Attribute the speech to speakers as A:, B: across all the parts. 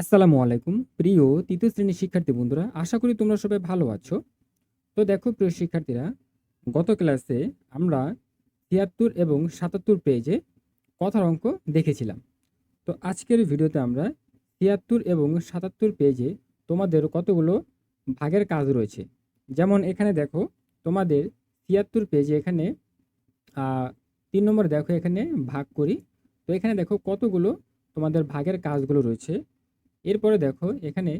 A: আসসালামু আলাইকুম। প্রিয় তৃতীয় শ্রেণির শিক্ষার্থী বন্ধুরা, আশা করি তোমরা সবাই ভালো আছো। তো দেখো, প্রিয় শিক্ষার্থীরা, গত ক্লাসে আমরা তিয়াত্তর এবং সাতাত্তর পেজে কথার অঙ্ক দেখেছিলাম। তো আজকের ভিডিওতে আমরা তিয়াত্তর এবং সাতাত্তর পেজে তোমাদের কতগুলো ভাগের কাজ রয়েছে। যেমন এখানে দেখো, তোমাদের তিয়াত্তর পেজে এখানে তিন নম্বর দেখো, এখানে ভাগ করি। তো এখানে দেখো কতগুলো তোমাদের ভাগের কাজগুলো রয়েছে। এরপরে দেখো এখানে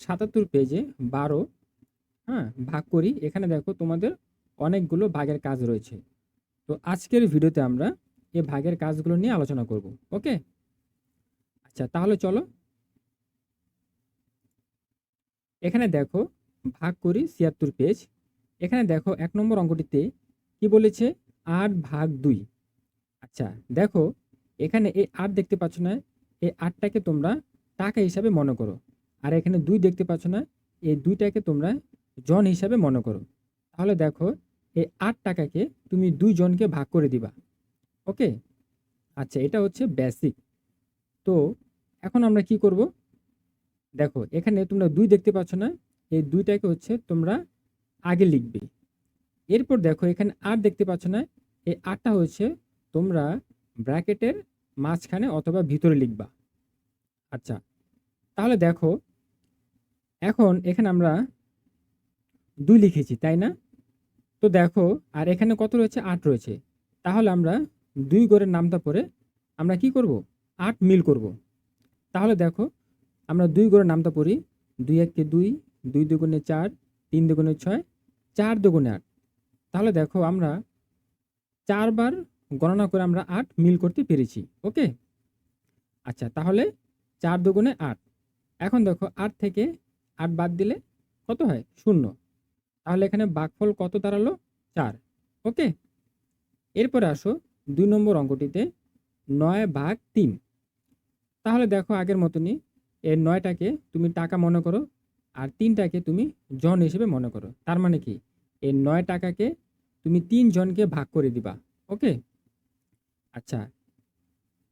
A: সাতাত্তর পেজে বারো হ্যাঁ ভাগ করি। এখানে দেখো তোমাদের অনেকগুলো ভাগের কাজ রয়েছে। তো আজকের ভিডিওতে আমরা এই ভাগের কাজগুলো নিয়ে আলোচনা করব, ওকে? আচ্ছা তাহলে চলো। এখানে দেখো ভাগ করি ছিয়াত্তর পেজ। এখানে দেখো এক নম্বর অঙ্কটিতে কি বলেছে? আট ভাগ দুই। আচ্ছা দেখো এখানে এই আট দেখতে পাচ্ছ না, এই আটটাকে তোমরা টাকা হিসাবে মনে করো। আর এখানে দুই দেখতে পাচ্ছ না, এই দুইটাকে তোমরা জন হিসাবে মনে করো। তাহলে দেখো, এই আট টাকাকে তুমি দুই জনকে ভাগ করে দিবা। ওকে? আচ্ছা এটা হচ্ছে বেসিক তো এখন আমরা কি করব? দেখো, এখানে তোমরা দুই দেখতে পাচ্ছ না, এই দুইটাকে হচ্ছে তোমরা আগে লিখবে। এরপর দেখো, এখানে আট দেখতে পাচ্ছ না, এই আটটা হচ্ছে তোমরা ব্র্যাকেটের মাঝখানে অথবা ভিতরে লিখবা। আচ্ছা তাহলে দেখো, এখন এখানে আমরা দুই লিখেছি, তাই না? তো দেখো, আর এখানে কত রয়েছে? আট রয়েছে। তাহলে আমরা দুই গড়ের নামটা পরে আমরা কি করব? আট মিল করব। তাহলে দেখো, আমরা দুই গড়ের নামটা পড়ি, দুই এককে দুই দুই দুগুণে চার, তিন দুগুণে ছয়, চার দুগুণে আট। তাহলে দেখো, আমরা চারবার গণনা করে আমরা আট মিল করতে পেরেছি, ওকে? আচ্ছা তাহলে চার দুগুণে আট। এখন দেখো আট থেকে আট বাদ দিলে কত হয়? শূন্য। তাহলে এখানে বাঘফল কত দাঁড়াল? চার। ওকে? এরপরে আসো দুই নম্বর অঙ্কটিতে নয় ভাগ তিন। তাহলে দেখো আগের মতনই এর নয়টাকে তুমি টাকা মনে করো আর তিনটাকে তুমি জন হিসেবে মনে করো। তার মানে কি? এই নয় টাকাকে তুমি তিন জনকে ভাগ করে দিবা। ওকে? আচ্ছা।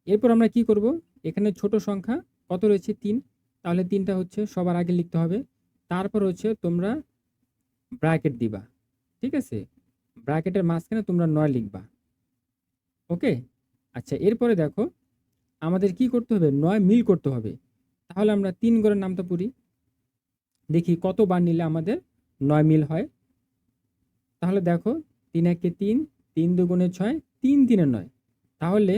A: এরপর আমরা কি করব? এখানে ছোট সংখ্যা কত রয়েছে? তিন। তাহলে তিনটা হচ্ছে সবার আগে লিখতে হবে। তারপর হচ্ছে তোমরা ব্র্যাকেট দিবা। ঠিক আছে? ব্র্যাকেটের মাঝখানে তোমরা নয় লিখবা। ওকে? আচ্ছা এরপরে দেখো, আমাদের কি করতে হবে? নয় মিল করতে হবে। তাহলে আমরা তিন গড়ের নামটা পড়ি। দেখি কত বার নিলে আমাদের নয় মিল হয়। তাহলে দেখো, তিন একে তিন তিন দুগুণে ছয়, তিন তিনে নয়। তাহলে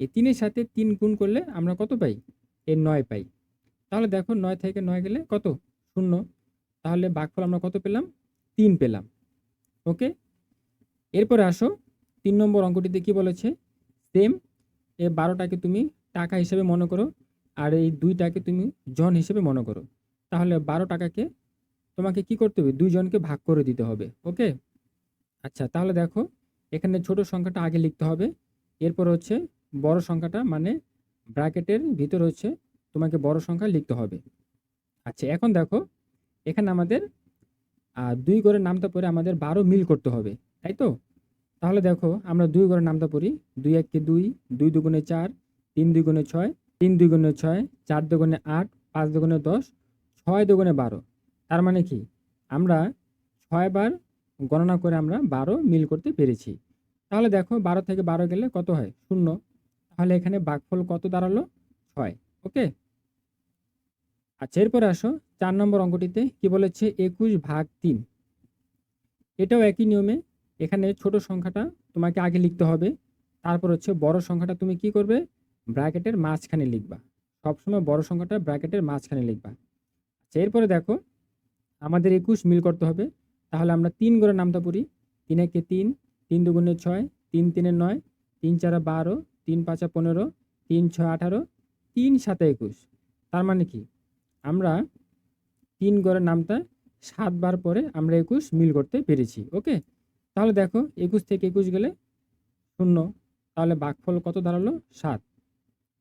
A: এই তিনের সাথে তিন গুণ করলে আমরা কত পাই? এর নয় পাই। তাহলে দেখো নয় থেকে নয় গেলে কত? শূন্য। তাহলে বাঘফল আমরা কত পেলাম? তিন পেলাম। ওকে? এরপরে আসো। তিন নম্বর অঙ্কটিতে কি বলেছে? সেম। এ বারোটাকে তুমি টাকা হিসেবে মনে করো আর এই দুইটাকে তুমি জন হিসেবে মনে করো। তাহলে বারো টাকাকে তোমাকে কি করতে হবে? দুইজনকে ভাগ করে দিতে হবে। ওকে? আচ্ছা তাহলে দেখো এখানে ছোট সংখ্যাটা আগে লিখতে হবে। এরপর হচ্ছে বড় সংখ্যাটা মানে ব্র্যাকেটের ভিতর হচ্ছে তোমাকে বড় সংখ্যা লিখতে হবে। আচ্ছা এখন দেখো, এখানে আমাদের দুই করে নামটা পরে আমাদের বারো মিল করতে হবে, তাই তো? তাহলে দেখো, আমরা দুই করে নামটা পড়ি, দুই এককে দুই দুই দুগুণে চার, তিন দুই গুণে ছয়, তিন দুই গুণে ছয়, চার দুগুণে আট, পাঁচ দুগুণে দশ, ছয় দুগুণে বারো। তার মানে কি? আমরা ছয়বার গণনা করে আমরা বারো মিল করতে পেরেছি। তাহলে দেখো, বারো থেকে বারো গেলে কত হয়? শূন্য। তাহলে এখানে বাঘফল কত দাঁড়াল? ছয়। ওকে? আচ্ছা এরপরে আসো। চার নম্বর অঙ্কটিতে কি বলেছে? একুশ ভাগ তিন। এটাও একই নিয়মে এখানে ছোট সংখ্যাটা তোমাকে আগে লিখতে হবে। তারপর হচ্ছে বড় সংখ্যাটা তুমি কি করবে? ব্র্যাকেটের মাঝখানে লিখবা। সবসময় বড় সংখ্যাটা ব্র্যাকেটের মাঝখানে লিখবা। আচ্ছা এরপরে দেখো, আমাদের একুশ মিল করতে হবে। তাহলে আমরা তিন করে নামটা পড়ি। তিন একে তিন তিন দুগুণে ছয়, তিন তিনে নয়, তিন চারা বারো তিন পাঁচা পনেরো, তিন ছয় আঠারো, তিন সাতে একুশ। তার মানে কি? আমরা তিন গড়ের নামটা সাতবার পরে আমরা একুশ মিল করতে পেরেছি, ওকে? তাহলে দেখো, একুশ থেকে একুশ গেলে শূন্য। তাহলে বাঘফল কত দাঁড়াল? সাত।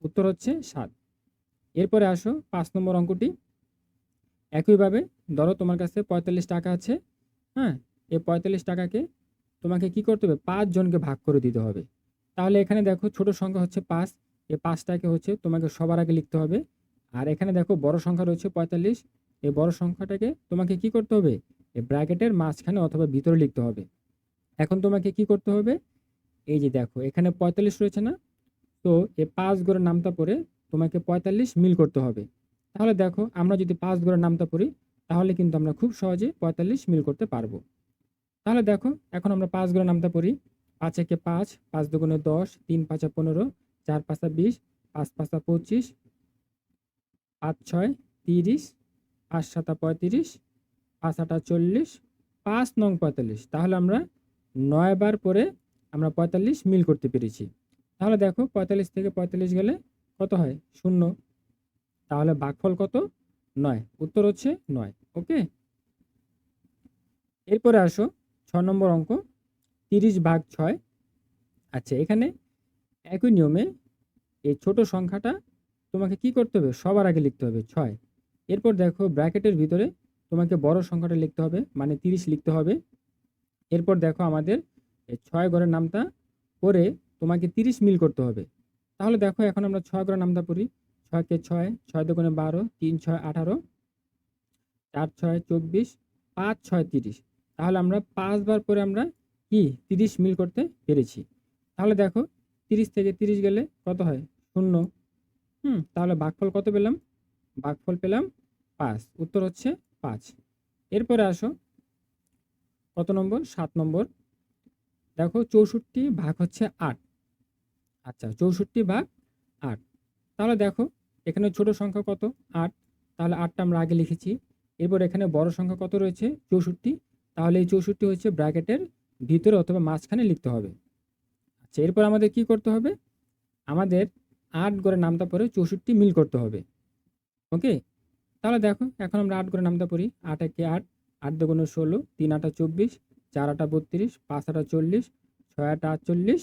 A: উত্তর হচ্ছে সাত। এরপরে আসো পাঁচ নম্বর অঙ্কটি। একইভাবে ধরো তোমার কাছে পঁয়তাল্লিশ টাকা আছে হ্যাঁ? এই পঁয়তাল্লিশ টাকাকে তোমাকে কি করতে হবে? পাঁচজনকে ভাগ করে দিতে হবে। তাহলে এখানে দেখো ছোট সংখ্যা হচ্ছে পাঁচ। এই পাঁচটাকে হচ্ছে তোমাকে সবার আগে লিখতে হবে। আর এখানে দেখো বড় সংখ্যা রয়েছে পঁয়তাল্লিশ। এই বড় সংখ্যাটাকে তোমাকে কি করতে হবে? এই ব্র্যাকেটের মাঝখানে অথবা ভিতরে লিখতে হবে। এখন তোমাকে কি করতে হবে? এই যে দেখো, এখানে পঁয়তাল্লিশ রয়েছে না? তো এই পাঁচ গড়ের নামটা পড়ে তোমাকে পঁয়তাল্লিশ মিল করতে হবে। তাহলে দেখো, আমরা যদি পাঁচ গড়ের নামটা পড়ি, তাহলে কিন্তু আমরা খুব সহজে পঁয়তাল্লিশ মিল করতে পারব। তাহলে দেখো, এখন আমরা পাঁচ গড়ের নামটা পড়ি। পাঁচ একে পাঁচ পাঁচ দুগুণে দশ, তিন পাঁচা পনেরো, চার পাঁচা বিশ, পাঁচ পাঁচা পঁচিশ পাঁচ ছয় তিরিশ, পাঁচ সাতা পঁয়ত্রিশ, পাঁচ আটা চল্লিশ, পাঁচ নং পঁয়তাল্লিশ। তাহলে আমরা নয় বার পরে আমরা পঁয়তাল্লিশ মিল করতে পেরেছি। তাহলে দেখো পঁয়তাল্লিশ থেকে পঁয়তাল্লিশ গেলে কত হয়? শূন্য। তাহলে ভাগফল কত? নয়। উত্তর হচ্ছে নয়। ওকে? এরপরে আসো ছ নম্বর অঙ্ক। তিরিশ ভাগ ছয়। আচ্ছা এখানে একই নিয়মে এই ছোট সংখ্যাটা তোমাকে কি করতে হবে? সবার আগে লিখতে হবে ছয়। এরপর দেখো ব্র্যাকেটের ভিতরে তোমাকে বড় সংখ্যাটা লিখতে হবে মানে তিরিশ লিখতে হবে। এরপর দেখো আমাদের ছয় ঘরের নামটা পরে তোমাকে তিরিশ মিল করতে হবে। তাহলে দেখো এখন আমরা ছয় ঘরের নামটা পড়ি। ছয়কে ছয় ছয় দোকানে বারো, তিন ছয় আঠারো, চার ছয় চব্বিশ, পাঁচ ছয় তিরিশ। তাহলে আমরা পাঁচবার পরে আমরা কি তিরিশ মিল করতে পেরেছি। তাহলে দেখো, তিরিশ থেকে তিরিশ গেলে কত হয়? শূন্য। হুম, তাহলে ভাগফল কত পেলাম? ভাগফল পেলাম পাঁচ। উত্তর হচ্ছে পাঁচ। এরপরে আসো, কত নম্বর? সাত নম্বর। দেখো, চৌষট্টি ভাগ হচ্ছে আট। আচ্ছা চৌষট্টি ভাগ আট। তাহলে দেখো, এখানে ছোট সংখ্যা কত? আট। তাহলে আটটা আমরা আগে লিখেছি। এরপর এখানে বড় সংখ্যা কত রয়েছে? চৌষট্টি। তাহলে এই চৌষট্টি হচ্ছে ব্র্যাকেটের ভিতরে অথবা মাঝখানে লিখতে হবে। আচ্ছা এরপর আমাদের কি করতে হবে? আমাদের আট গড়ে নামটা পরে চৌষট্টি মিল করতে হবে। ওকে? তাহলে দেখো, এখন আমরা আট গড়ে নামটা পড়ি। আট একে আট আট দুগুণে ষোলো, তিন আটা চব্বিশ, চার আটা বত্রিশ, পাঁচ আটা চল্লিশ, ছয় আটা আটচল্লিশ,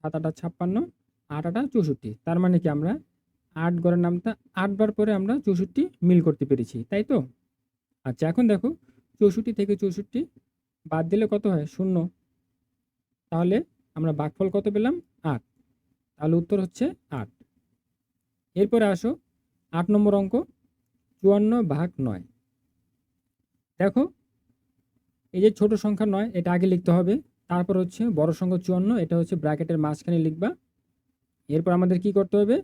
A: সাত আটা ছাপ্পান্ন, আট আটা চৌষট্টি। তার মানে কি আমরা আট গড়ের নামটা আটবার পরে আমরা চৌষট্টি মিল করতে পেরেছি, তাই তো? আচ্ছা এখন দেখো, চৌষট্টি থেকে চৌষট্টি বাদ দিলে কত হয়? শূন্য। তাহলে আমরা ভাগফল কত পেলাম? আট। তাহলে উত্তর হচ্ছে আট। এরপরে আসো, আট নম্বর অঙ্ক, চুয়ান্ন ভাগ নয়। দেখো, এই যে ছোট সংখ্যা নয়, এটা আগে লিখতে হবে। তারপর হচ্ছে বড় সংখ্যা চুয়ান্ন, এটা হচ্ছে ব্র্যাকেটের মাঝখানে লিখবা। এরপর আমাদের কি করতে হবে?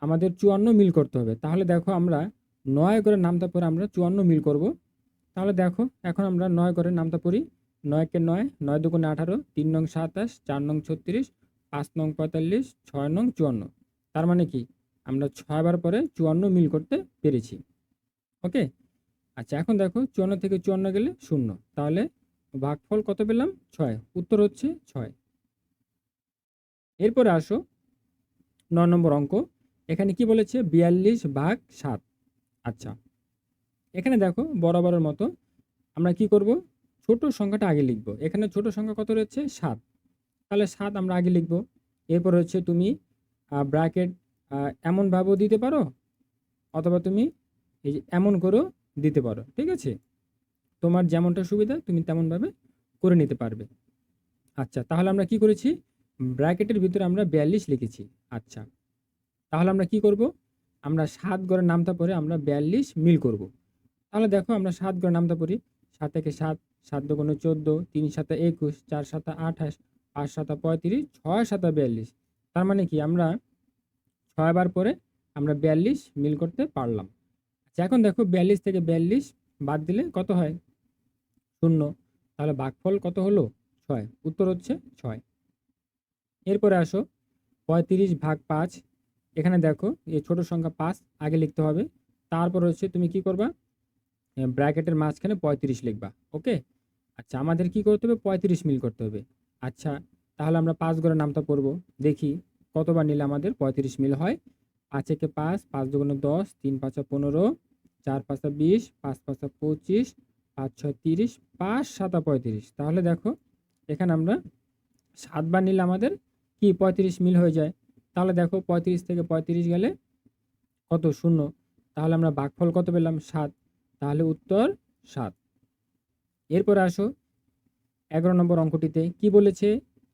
A: আমাদের চুয়ান্ন মিল করতে হবে। তাহলে দেখো আমরা নয় করে নামটা পরে আমরা চুয়ান্ন মিল করব। তাহলে দেখো, এখন আমরা নয় করে নামটা পড়ি। নয়কে নয় নয় দুগুণে আঠারো, তিন নং সাতাশ, চার নং ছত্রিশ, পাঁচ নং পঁয়তাল্লিশ, ছয় নং চুয়ান্ন। তার মানে কি? আমরা ছয়বার পরে চুয়ান্ন মিল করতে পেরেছি। ওকে? আচ্ছা এখন দেখো, চুয়ান্ন থেকে চুয়ান্ন গেলে শূন্য। তাহলে ভাগফল কত পেলাম? ছয়। উত্তর হচ্ছে ছয়। এরপরে আসো ন নম্বর অঙ্ক। এখানে কি বলেছে? বিয়াল্লিশ ভাগ সাত। আচ্ছা এখানে দেখো বরাবরের মতো আমরা কি করব? ছোট সংখ্যাটা আগে লিখব। এখানে ছোট সংখ্যা কত রয়েছে? সাত। তাহলে সাত আমরা আগে লিখব। এরপর হচ্ছে তুমি ব্র্যাকেট এমনভাবেও দিতে পারো অথবা তুমি এই যে এমন করেও দিতে পারো। ঠিক আছে? তোমার যেমনটা সুবিধা তুমি তেমনভাবে করে নিতে পারবে। আচ্ছা তাহলে আমরা কি করেছি? ব্র্যাকেটের ভিতরে আমরা বিয়াল্লিশ লিখেছি। আচ্ছা তাহলে আমরা কি করব? আমরা সাত গড়ের নামটা পরে আমরা বিয়াল্লিশ মিল করব। তাহলে দেখো আমরা সাত গড়ের নামটা পড়ি। সাত থেকে সাত সাত দুগুণে চোদ্দ, তিন সাতা একুশ, চার সাতা আঠাশ, পাঁচ সাতা পঁয়ত্রিশ, ছয় সাতা বিয়াল্লিশ। তার মানে কি আমরা ছয়বার পরে আমরা বিয়াল্লিশ মিল করতে পারলাম। আচ্ছা এখন দেখো বিয়াল্লিশ থেকে বিয়াল্লিশ বাদ দিলে কত হয়? শূন্য। তাহলে ভাগফল কত হলো? ছয়। উত্তর হচ্ছে ছয়। এরপরে আসো, পঁয়ত্রিশ ভাগ পাঁচ। এখানে দেখো, এই ছোট সংখ্যা পাঁচ, আগে লিখতে হবে। তারপর হচ্ছে তুমি কি করবা? ব্র্যাকেটের মাঝখানে পঁয়ত্রিশ লিখবা ওকে আচ্ছা আমাদের কি করতে হবে? পঁয়ত্রিশ মিল করতে হবে। আচ্ছা তাহলে আমরা পাঁচ গড়ের নামটা পড়ব। দেখি, কতবার নিলে আমাদের পঁয়ত্রিশ মিল হয়? পাঁচ একে পাঁচ পাঁচ দুগুণে দশ, তিন পাঁচা পনেরো, চার পাঁচা বিশ, পাঁচ পাঁচা পঁচিশ, পাঁচ ছয় তিরিশ, পাঁচ সাতা পঁয়ত্রিশ। তাহলে দেখো, এখানে আমরা সাতবার নিলে আমাদের কি পঁয়ত্রিশ মিল হয়ে যায়? তাহলে দেখো, পঁয়ত্রিশ থেকে পঁয়ত্রিশ গেলে কত? শূন্য। তাহলে আমরা ভাগফল কত পেলাম? সাত। তাহলে উত্তর সাত। এরপরে আসো, এগারো নম্বর অঙ্কটিতে কি বলেছে?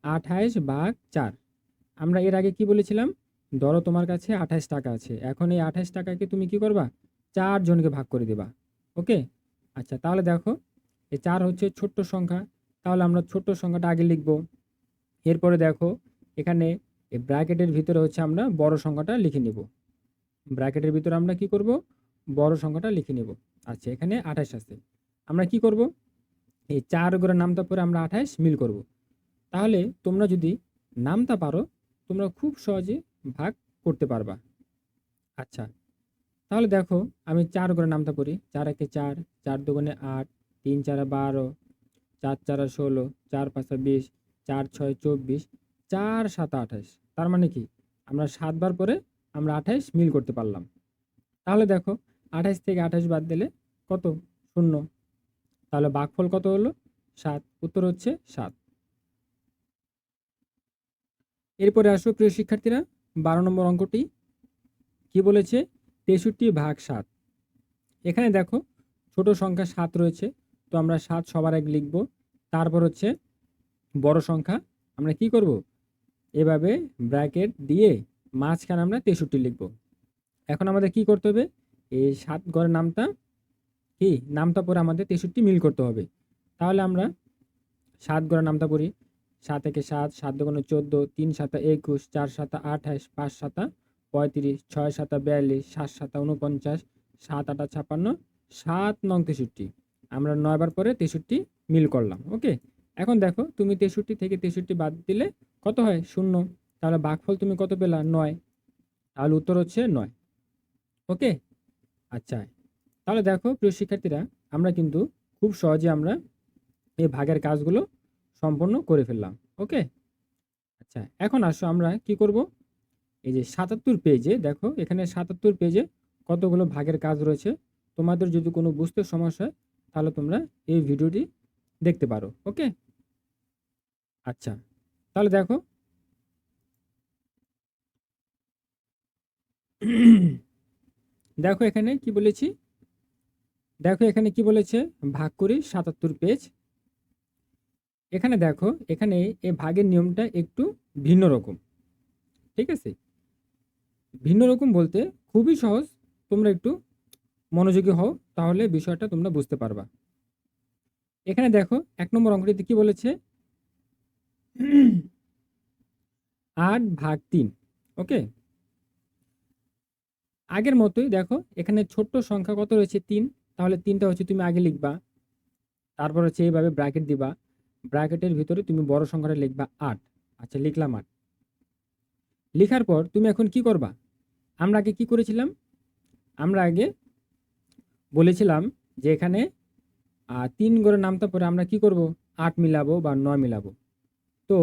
A: আঠাইশ বাঘ চার। আমরা এর আগে কি বলেছিলাম? ধরো তোমার কাছে আঠাশ টাকা আছে, এখন এই আঠাশ টাকাকে তুমি কি করবা? চারজনকে ভাগ করে দেবা, ওকে? আচ্ছা তাহলে দেখো, এই চার হচ্ছে ছোট্ট সংখ্যা, তাহলে আমরা ছোট্ট সংখ্যাটা আগে লিখব। এরপরে দেখো, এখানে এই ব্র্যাকেটের ভিতরে হচ্ছে আমরা বড় সংখ্যাটা লিখে নেব। ব্র্যাকেটের ভিতরে আমরা কি করব? বড় সংখ্যাটা লিখে নেব। আচ্ছা এখানে আঠাশ আছে। আমরা কি করব? এই চার করে নামতা পরে আমরা আঠাশ মিল করব। তাহলে তোমরা যদি নামতা পারো, তোমরা খুব সহজে ভাগ করতে পারবা। আচ্ছা তাহলে দেখো, আমি চার করে নামতা পড়ি। চার একে চার চার দুগুণে আট, তিন চারে বারো, চার চারা ষোলো, চার পাঁচা বিশ, চার ছয় চব্বিশ, চার সাত আঠাশ। তার মানে কি? আমরা সাতবার পরে আমরা আঠাশ মিল করতে পারলাম। তাহলে দেখো আঠাশ থেকে আঠাশ বাদ দিলে কত? শূন্য। তাহলে বাঘফল কত হলো? সাত। উত্তর হচ্ছে সাত। এরপরে আসো প্রিয় শিক্ষার্থীরা, বারো নম্বর অঙ্কটি। কি বলেছে? তেষট্টি ভাগ সাত। এখানে দেখো, ছোট সংখ্যা সাত রয়েছে, তো আমরা সাত সবার আগে লিখব। তারপর হচ্ছে বড় সংখ্যা, আমরা কি করব? এভাবে ব্র্যাকেট দিয়ে মাঝখানে আমরা তেষট্টি লিখব। এখন আমাদের কি করতে হবে? এই সাত ঘরের নামটা কি? নামটা পরে আমাদের তেষট্টি মিল করতে হবে। তাহলে আমরা সাত ঘরের নামটা পড়ি। সাত একে সাত সাত দুগুণে চোদ্দ, তিন সাতা একুশ, চার সাতা আঠাশ, পাঁচ সাতা পঁয়ত্রিশ, ছয় সাতা বিয়াল্লিশ, সাত সাতা উনপঞ্চাশ সাত আটা ছাপ্পান্ন সাত নং তেষট্টি। আমরা নয়বার পরে তেষট্টি মিল করলাম, ওকে? এখন দেখো, তুমি তেষট্টি থেকে তেষট্টি বাদ দিলে কত হয়? শূন্য। তাহলে বাঘফল তুমি কত পেলা? নয়। তাহলে উত্তর হচ্ছে নয়। ওকে? আচ্ছা তাহলে দেখো প্রিয় শিক্ষার্থীরা, আমরা কিন্তু খুব সহজে আমরা এই ভাগের কাজগুলো সম্পন্ন করে ফেললাম, ওকে? আচ্ছা এখন আসো আমরা কি করব? এই যে সাতাত্তর পেজে দেখো, এখানে সাতাত্তর পেজে কতগুলো ভাগের কাজ রয়েছে, তোমাদের যদি কোনো বুঝতে সমস্যা হয়, তাহলে তোমরা এই ভিডিওটি দেখতে পারো, ওকে? আচ্ছা তাহলে দেখো। দেখো এখানে কি বলেছি? দেখো এখানে কি বলেছে? ভাগ করি সাতাত্তর পেজ এখানে দেখো, এখানে এ ভাগের নিয়মটা একটু ভিন্ন রকম। ঠিক আছে? ভিন্ন রকম বলতে খুবই সহজ। তোমরা একটু মনোযোগী হও, তাহলে বিষয়টা তোমরা বুঝতে পারবা। এখানে দেখো, এক নম্বর অঙ্কটিতে কি বলেছে? আট ভাগ তিন। ওকে? আগের মতোই দেখো, এখানে ছোট্ট সংখ্যা কত রয়েছে? তিন। তাহলে তিনটা হচ্ছে তুমি আগে লিখবা। তারপর হচ্ছে এইভাবে ব্র্যাকেট দিবা। ব্র্যাকেটের ভিতরে তুমি বড় সংখ্যাটা লিখবা আট। আচ্ছা লিখলাম আট। লেখার পর তুমি এখন কি করবা? আমরা আগে কি করেছিলাম? আমরা আগে বলেছিলাম যে এখানে তিন গড়ের নামটা পরে আমরা কি করব? আট মিলাবো বা নয় মিলাবো। তো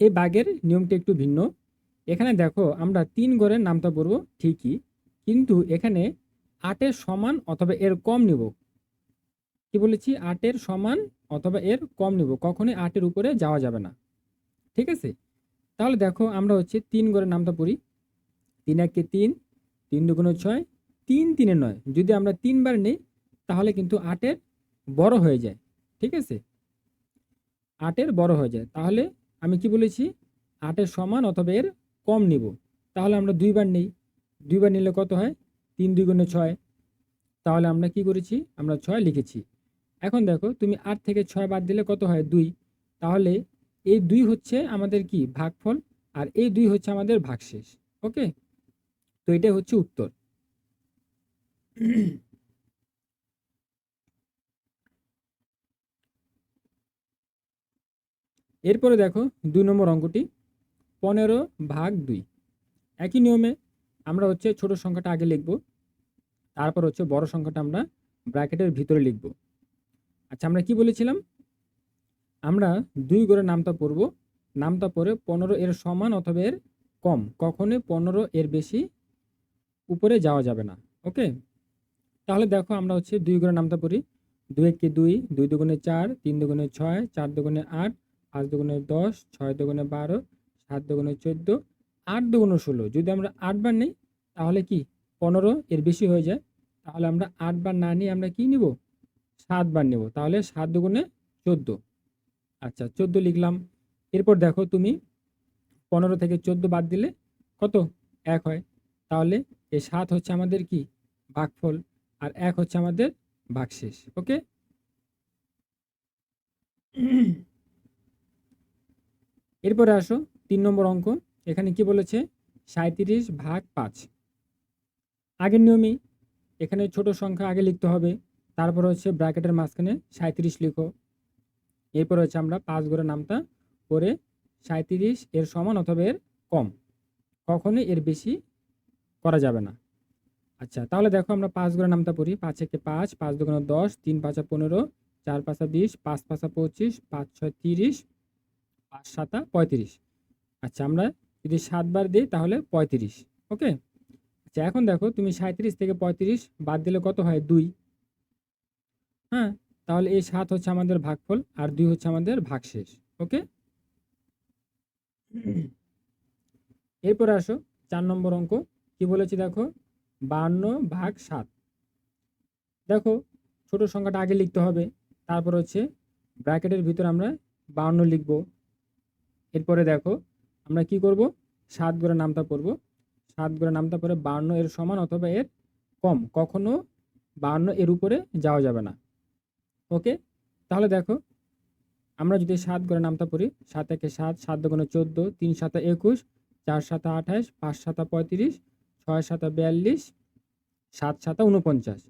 A: এই বাগের নিয়মটা একটু ভিন্ন। এখানে দেখো আমরা তিন গড়ের নামটা পড়ব ঠিকই, কিন্তু এখানে আটের সমান অথবা এর কম নিব। কি বলেছি? আটের সমান অথবা এর কম নিব। কখনোই আটের উপরে যাওয়া যাবে না। ঠিক আছে? তাহলে দেখো আমরা হচ্ছে তিন গড়ের নামটা পড়ি। তিন একে তিন তিন দুগুণ ছয়, তিন তিনে নয়। যদি আমরা তিনবার নেই, তাহলে কিন্তু আটের বড় হয়ে যায়। ঠিক আছে? আটের বড় হয়ে যায়। তাহলে আমি কি বলেছি? আটের সমান অথবা এর কম নিব। তাহলে আমরা দুইবার নেই। দুইবার নিলে কত হয়? তিন দুই গুণে ছয়। তাহলে আমরা কি করেছি? আমরা ছয় লিখেছি। এখন দেখো, তুমি আট থেকে ছয় বাদ দিলে কত হয়? দুই। তাহলে এই দুই হচ্ছে আমাদের কি? ভাগফল। আর এই দুই হচ্ছে আমাদের ভাগশেষ। ওকে? তো এটাই হচ্ছে উত্তর। এরপরে দেখো, দুই নম্বর অঙ্কটি। পনেরো ভাগ দুই। একই নিয়মে আমরা হচ্ছে ছোট সংখ্যাটা আগে লিখব, তারপর হচ্ছে বড় সংখ্যাটা আমরা ব্র্যাকেটের ভিতরে লিখব। আচ্ছা আমরা কি বলেছিলাম? আমরা দুই করে নামটা পড়ব নামটা পড়ে পনেরো এর সমান অথবা এর কম, কখনোই পনেরো এর বেশি উপরে যাওয়া যাবে না, ওকে? তাহলে দেখো আমরা হচ্ছে দুই করে নামটা পড়ি, দুই একে দুই দুই দুগুণে চার, তিন দুগুণে ছয়, চার দুগুণে আট, পাঁচ দুগুণে দশ, ছয় দুগুণে বারো সাত দুগুণে চোদ্দ, আট দুগুণে ষোলো। যদি আমরা আটবার নিই, তাহলে কি পনেরো এর বেশি হয়ে যায়? তাহলে আমরা আটবার না নিয়ে আমরা কি নিব? সাতবার নেব। তাহলে সাত দুগুণে চোদ্দ। আচ্ছা চোদ্দ লিখলাম। এরপর দেখো তুমি পনেরো থেকে চোদ্দ বাদ দিলে কত? এক হয়। তাহলে এই সাত হচ্ছে আমাদের কি? ভাগফল। আর এক হচ্ছে আমাদের ভাগশেষ। ওকে? এরপরে আসো। তিন নম্বর অঙ্ক এখানে কি বলেছে? সাঁত্রিশ ভাগ পাঁচ। আগের নিয়মই এখানে ছোট সংখ্যা আগে লিখতে হবে, তারপর হচ্ছে ব্র্যাকেটের মাঝখানে সাঁত্রিশ লিখো। এরপর হচ্ছে আমরা পাঁচ ঘরে নামটা করে সাঁত্রিশ এর সমান অথবা এর কম। কখনোই এর বেশি করা যাবে না। আচ্ছা তাহলে দেখো আমরা পাঁচ ঘরে নামটা পড়ি। পাঁচ একে পাঁচ পাঁচ দুগুণে দশ, তিন পাঁচা পনেরো, চার পাঁচা বিশ, পাঁচ পাঁচা পঁচিশ, পাঁচ ছয় তিরিশ, পাঁচ সাতা পঁয়ত্রিশ। আচ্ছা আমরা যদি সাতবার দিই তাহলে পঁয়ত্রিশ, ওকে? আচ্ছা এখন দেখো তুমি সাঁত্রিশ থেকে পঁয়ত্রিশ বাদ দিলে কত হয়? দুই। হ্যাঁ তাহলে এই সাত হচ্ছে আমাদের ভাগফল আর দুই হচ্ছে আমাদের ভাগশেষ, ওকে? এরপরে আসো চার নম্বর অঙ্ক, কি বলেছি দেখো? বান্ন ভাগ সাত। দেখো, ছোট সংখ্যাটা আগে লিখতে হবে, তারপর হচ্ছে ব্র্যাকেটের ভিতর আমরা বান্ন লিখব। এরপরে দেখো আমরা কি করব? সাত করে নামতা পড়ব। সাত করে নামতা পরে বান্ন এর সমান অথবা এর কম। কখনো বান্ন এর উপরে যাওয়া যাবে না। ওকে? তাহলে দেখো, আমরা যদি সাত করে নামতা পড়ি, সাত একে সাত সাত দুগুণে চোদ্দ, তিন সাতা একুশ, চার সাতা আঠাশ, পাঁচ সাতা পঁয়ত্রিশ, ছয় সাতা বিয়াল্লিশ, সাত সাতা উনপঞ্চাশ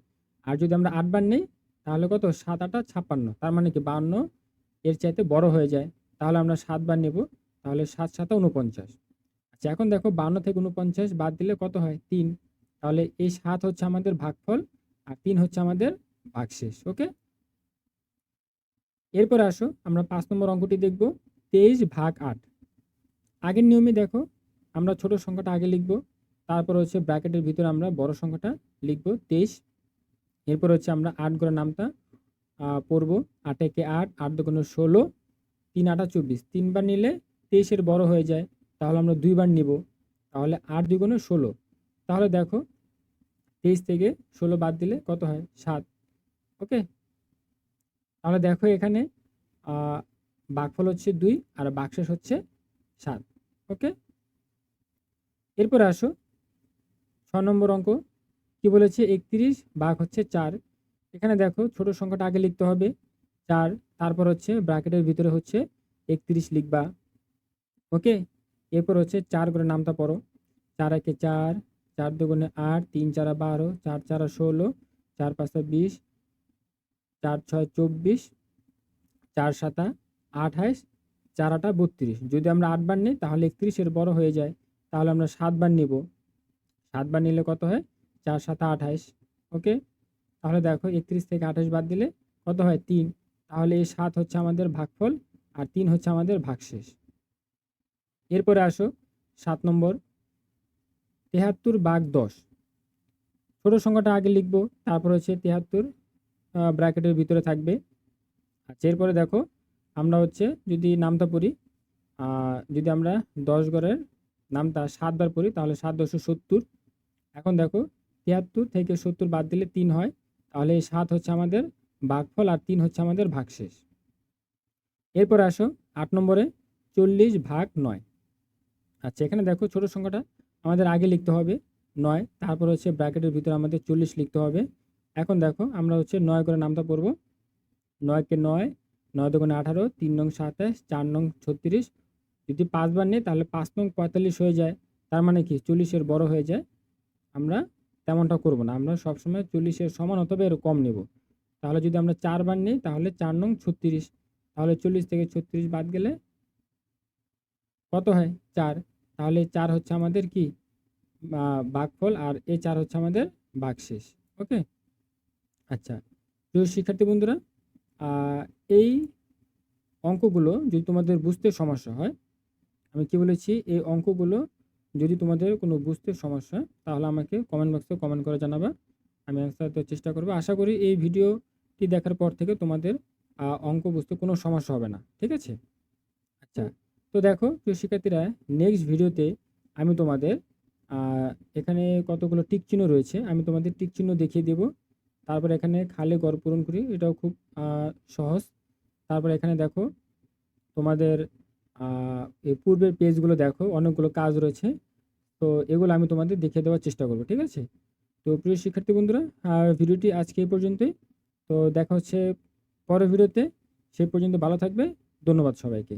A: আর যদি আমরা আটবার নেই, তাহলে কত? সাত আটা ছাপ্পান্ন। তার মানে কি বান্ন এর চাইতে বড় হয়ে যায়। তাহলে আমরা সাতবার নেব। তাহলে সাত সাতা উনপঞ্চাশ আচ্ছা এখন দেখো বান্ন থেকে উনপঞ্চাশ বাদ দিলে কত হয়? তিন। তাহলে এই সাত হচ্ছে আমাদের ভাগফল আর তিন হচ্ছে আমাদের ভাগশেষ, ওকে? এরপর আসো, আমরা পাঁচ নম্বর অঙ্কটি দেখব। তেইশ ভাগ আট। আগের নিয়মে দেখো, আমরা ছোট সংখ্যাটা আগে লিখব, তারপর হচ্ছে ব্র্যাকেটের ভিতরে আমরা বড় সংখ্যাটা লিখব, তেইশ। এরপর হচ্ছে আমরা আট করে নামটা পড়ব, আট একে আট আট দুগুণে ষোলো, তিন আটা চব্বিশ। তিনবার নিলে তেইশের বড় হয়ে যায়, তাহলে আমরা দুইবার নিব, তাহলে আট দুগুণে ষোলো। তাহলে দেখো, তেইশ থেকে ষোলো বাদ দিলে কত হয়? সাত। ওকে? তাহলে দেখো এখানে ভাগফল হচ্ছে দুই আর বাক্সেস হচ্ছে সাত। ওকে? এরপরে আসো, ছ নম্বর অঙ্ক, কি বলেছে? একত্রিশ, বাঘ হচ্ছে চার। এখানে দেখো, ছোট সংখ্যাটা আগে লিখতে হবে, চার, তারপর হচ্ছে ব্র্যাকেটের ভিতরে হচ্ছে একত্রিশ লিখবা। ওকে? এরপর হচ্ছে চার করে নামটা পড়ো। চার একে চার চার দুগুণে আট, তিন চারা বারো, চার চারা ষোলো, চার পাঁচটা বিশ, চার ছয় চব্বিশ, চার সাতা আঠাইশ চার আটা বত্রিশ। যদি আমরা আটবার নিই, তাহলে একত্রিশের বড় হয়ে যায়। তাহলে আমরা সাতবার নিব। সাতবার নিলে কত হয়? চার সাতা আঠাইশ। ওকে? তাহলে দেখো, একত্রিশ থেকে আঠাশ বাদ দিলে কত হয়? তিন। তাহলে এই সাত হচ্ছে আমাদের ভাগফল আর তিন হচ্ছে আমাদের ভাগশেষ। এরপরে আসো, সাত নম্বর, তেহাত্তর বাঘ দশ। ছোট সংখ্যাটা আগে লিখব, তারপর হচ্ছে তেহাত্তর ব্র্যাকেটের ভিতরে থাকবে। আচ্ছা এরপরে দেখো, আমরা হচ্ছে যদি নামটা পড়ি যদি আমরা দশ গড়ের নামটা সাতবার পড়ি, তাহলে সাত দশশো সত্তর। এখন দেখো তিয়াত্তর থেকে সত্তর বাদ দিলে তিন হয়, তাহলে এই সাত হচ্ছে আমাদের ভাগফল আর তিন হচ্ছে আমাদের ভাগশেষ। এরপর আসো, আট নম্বরে চল্লিশ ভাগ নয়। আচ্ছা এখানে দেখো ছোট সংখ্যাটা। আমাদের আগে লিখতে হবে নয়, তারপর হচ্ছে ব্র্যাকেটের ভিতরে আমাদের চল্লিশ লিখতে হবে। এখন দেখো আমরা হচ্ছে নয় করে নামটা পড়ব। নয়কে নয় নয় দোকানে আঠারো, তিন নং সাতাশ, চার নং ছত্রিশ। যদি পাঁচবার নেই, তাহলে পাঁচ নং পঁয়তাল্লিশ হয়ে যায়। তার মানে কি? চল্লিশের বড় হয়ে যায়। আমরা তেমনটা করব না। আমরা সবসময় চল্লিশের সমান অথবা এর কম নেব। তাহলে যদি আমরা চারবার নিই, তাহলে চার নং ছত্রিশ। তাহলে চল্লিশ থেকে ছত্রিশ বাদ গেলে কত হয়? চার। তাহলে চার হচ্ছে আমাদের কি? ভাগফল আর এই চার হচ্ছে আমাদের ভাগশেষ। ওকে? আচ্ছা। প্রিয় শিক্ষার্থী বন্ধুরা এই অঙ্কগুলো যদি তোমাদের বুঝতে সমস্যা হয়, আমি কি বলেছি? এই অঙ্কগুলো যদি তোমাদের কোনো বুঝতে সমস্যা তাহলে আমাকে কমেন্ট বক্সে কমেন্ট করে জানাবা। আমি অ্যান্সার দেওয়ার চেষ্টা করব। আশা করি এই ভিডিওটি দেখার পর থেকে তোমাদের অঙ্ক বুঝতে কোনো সমস্যা হবে না। ঠিক আছে? আচ্ছা। তো দেখো, প্রিয় শিক্ষার্থীরা নেক্সট ভিডিওতে আমি তোমাদের এখানে কতগুলো টিক চিহ্ন রয়েছে, আমি তোমাদের টিক চিহ্ন দেখিয়ে দেব। তারপর এখানে খালে গড় পূরণ করি, এটাও খুব সহজ। তারপর এখানে দেখো, তোমাদের এই পূর্বের পেজগুলো দেখো, অনেকগুলো কাজ রয়েছে। তো এগুলো আমি তোমাদের দেখিয়ে দেওয়ার চেষ্টা করব, ঠিক আছে? তো প্রিয় শিক্ষার্থী বন্ধুরা ভিডিওটি আজকে এই পর্যন্তই। তো দেখা হচ্ছে পরের ভিডিওতে। সেই পর্যন্ত ভালো থাকবে। ধন্যবাদ সবাইকে।